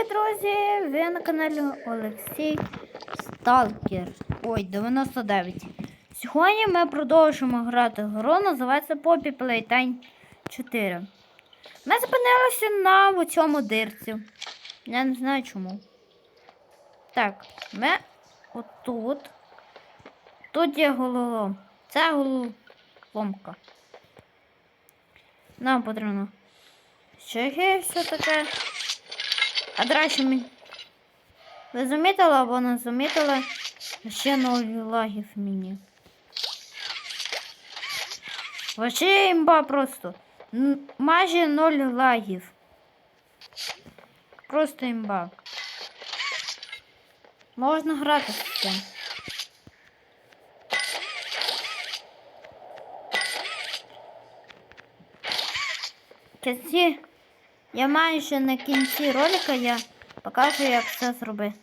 привіт, друзі! Ви на каналі Олексій Сталкер. Ой, 99. Сьогодні ми продовжимо грати гру, називається Poppy Playtime 4. Ми зупинилися на цьому дирці. Я не знаю чому. Так, ми отут. Тут є головолом. Це головоломка. Нам потрібно. Ще є все таке. А до речі, мені... ви замітили або не замітили? Ще ноль лагів мені. Вообще імба просто. Н- Майже ноль лагів. Просто імба. Можна грати з цим. В кінці, я майже на кінці ролика я покажу, як це зробити.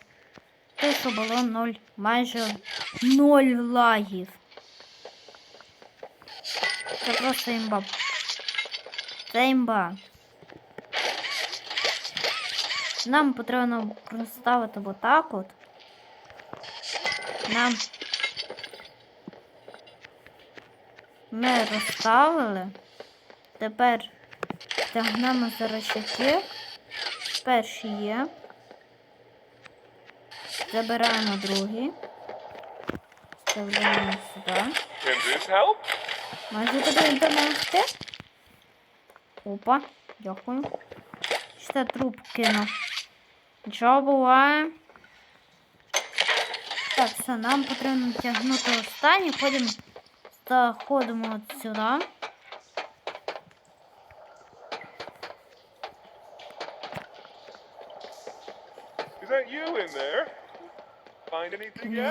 Те, що було ноль, майже ноль лагів. Це просто імба. Це імба. Нам потрібно розставити отак от. Нам ми розставили. Тепер тягнемо за речаки. Перший є. Забираємо другий. Вставляємо сюди. Може тобі допомогти? Опа, дякую. Ще труп кинув. Нічого буває. Так, все, нам потрібно тягнути останній. Ходимо, заходимо от сюди.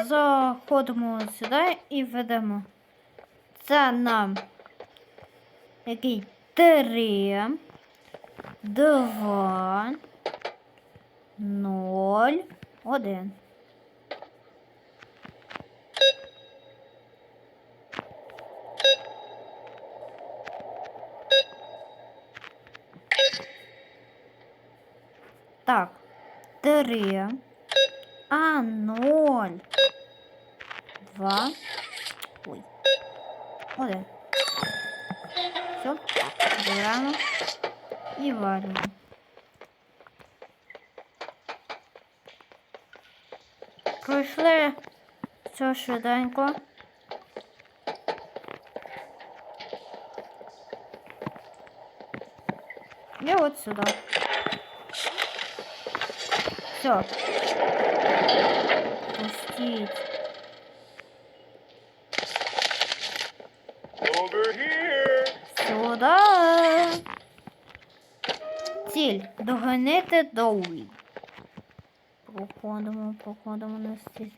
Заходимо сюди і ведемо. Це нам який? Три, два, ноль, один. Так, три. А, ноль. Два. Ой. Один. Все. Забираємо. І варимо. Пройшли все швиденько. І от сюди. Все. Пустіть. Сюди. Ціль. Доганити Доуї. Проходимо, проходимо на стіль.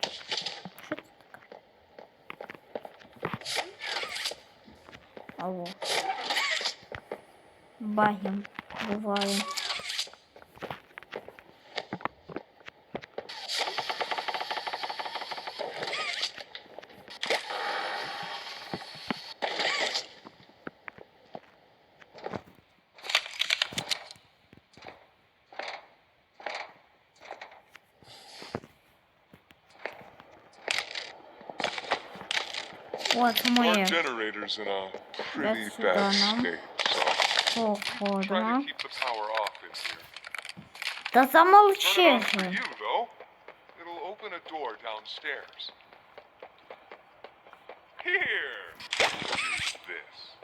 Що це таке? Алло. Багів буває. you, though. It'll open a door downstairs. Here. Use this.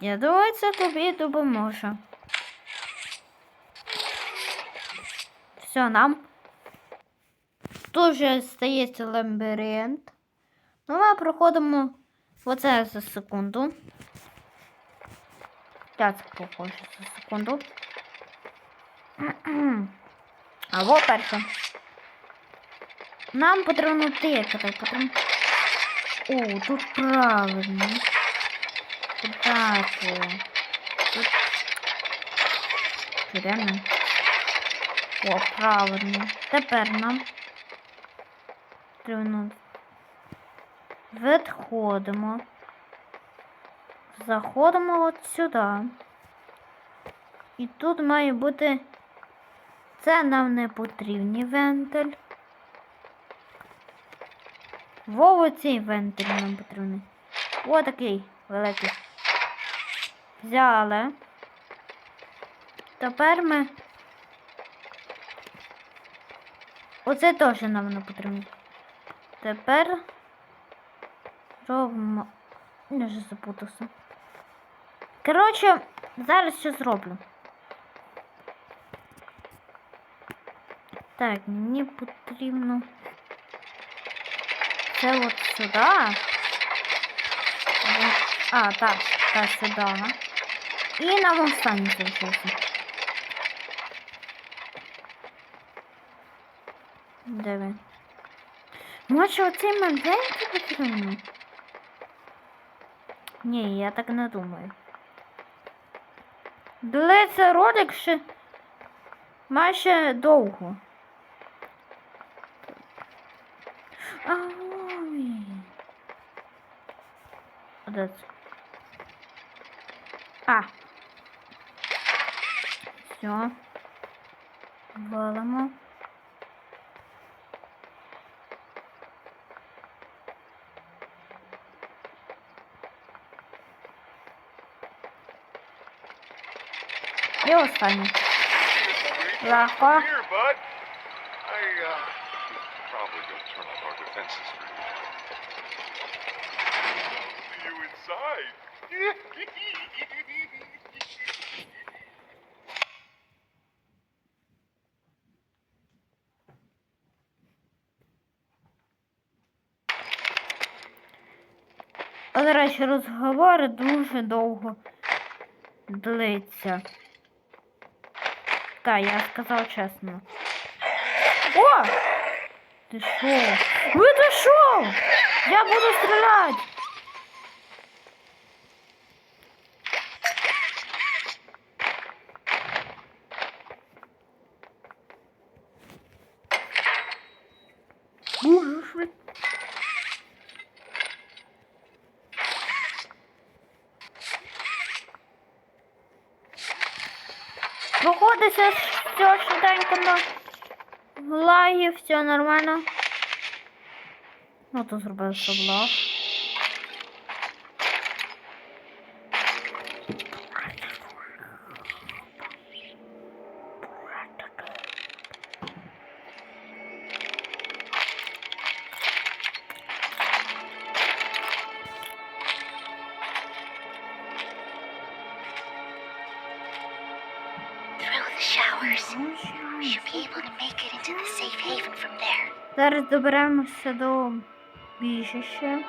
Я думаю, це тобі допоможе. Все, нам дуже стається лабіринт. Ну, ми проходимо оце за секунду. Я це проходжу за секунду. Або перше. Нам потрібно тикати, потрібно. О, тут правильно. Так. Тут. Реально. О, правильно. Тепер нам. Потрібно. Відходимо. Заходимо от сюди. І тут має бути Це нам не потрібні вентиль. Вову цей вентиль нам потрібний. О, такий великий. Взяли. Тепер ми. Оце теж нам не потрібно. Тепер робимо. Я вже запутався. Коротше, зараз що зроблю. Так, мені потрібно. Це от сюди. А, так, так, сюди. ага. І нам останній залишився. Де він? Може оцей маленький потрібно? Ні, я так не думаю. Длиться ролик ще майже довго. Ой. А. Все. Валимо. You inside. А, До речі, розговори дуже довго длиться. Так, я сказал честно. О! Ты шо? Вы ти що? Я буду стріляти! Проходиться все швиденько на лагі, все нормально. Ну, то зробив соблаг. Through Зараз доберемося до біжища.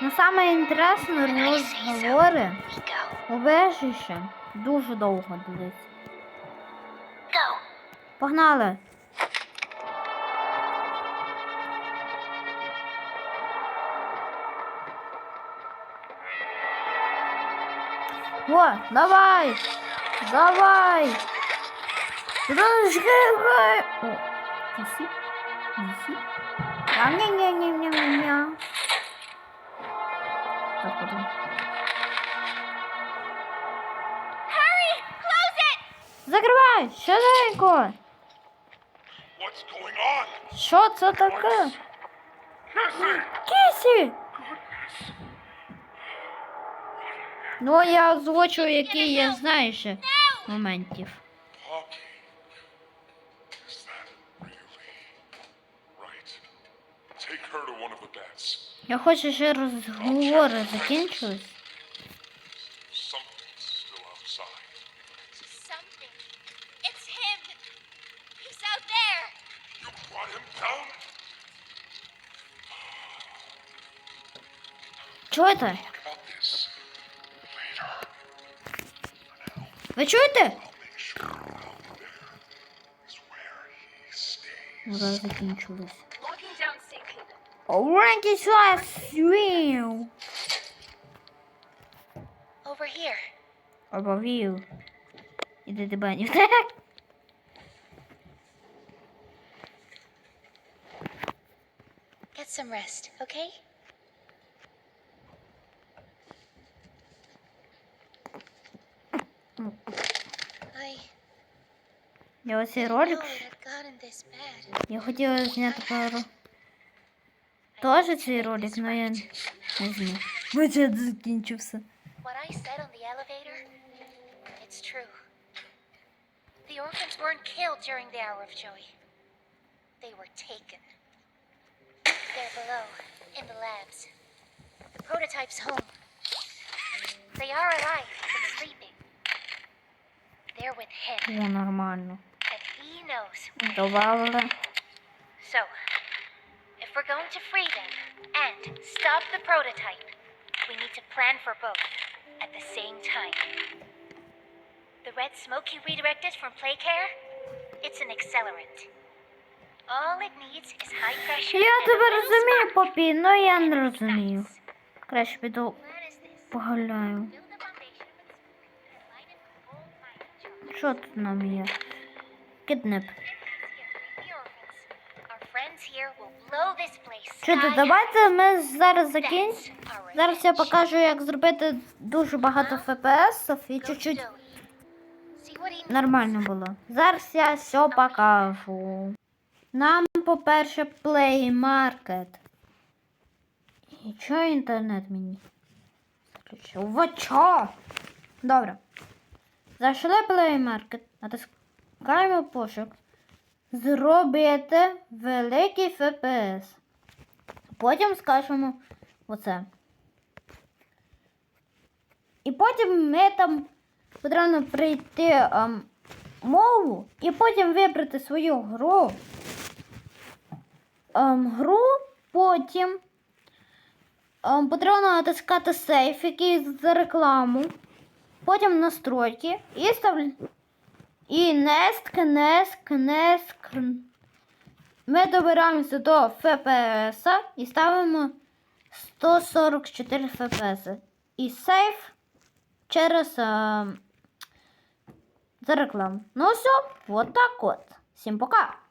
Ну, саме інтересне розговори убежище дуже довго длиться. Погнали! О, давай! Давай! Разжигай! О, неси, неси. Ня-ня-ня-ня-ня-ня. Так, потом. Закривай! Швиденько! Що це таке? Кісі! Ну, я озвучу, які я знаю ще моментів. Him down? Чуєте? Talk about this later. Ви чуєте? I'll make haven. Оранки свів! Over here. Обовів. Іди до баню. Get some rest, okay? I Я оцей didn't ролик. Теж цей ролик, але я не зняв. Бюджет закінчився. What I said on the elevator, it's true. The orphans weren't killed during the hour of joy. They were taken. They're below, in the labs. The prototype's home. They are alive, but sleeping. They're with him, О, нормально. and he knows. Добавили. So, if we're going to free them and stop the prototype, we need to plan for both at the same time. The red smoke you redirected from play care? It's an accelerant. All it needs is high pressure. Я and a тебе little розумію, spark. попі, але я не Anything розумію. starts. Краще піду Plan is this. погуляю. Build a foundation with smoke and line it with gold mining charge. Що тут нам є? Киднеп. Sky давайте ми зараз закінчимо. Зараз я покажу, як зробити дуже багато ФПС і чуть-чуть нормально було. Зараз я все покажу. Нам, по-перше, Play Market. І чого інтернет мені? Включив. Вот чо? Добре. Зайшли Play Market, натискаємо пошук. Зробити великий FPS. Потім скажемо оце. І потім ми там потрібно прийти ем, мову і потім вибрати свою гру. Ем, гру потім ем, потрібно натискати сейф, який за рекламу. Потім настройки і став... І неск, неск, неск. Ми добираємося до FPS і ставимо 144 FPS. І сейф через а, за рекламу. Ну все, вот так от. Всім пока!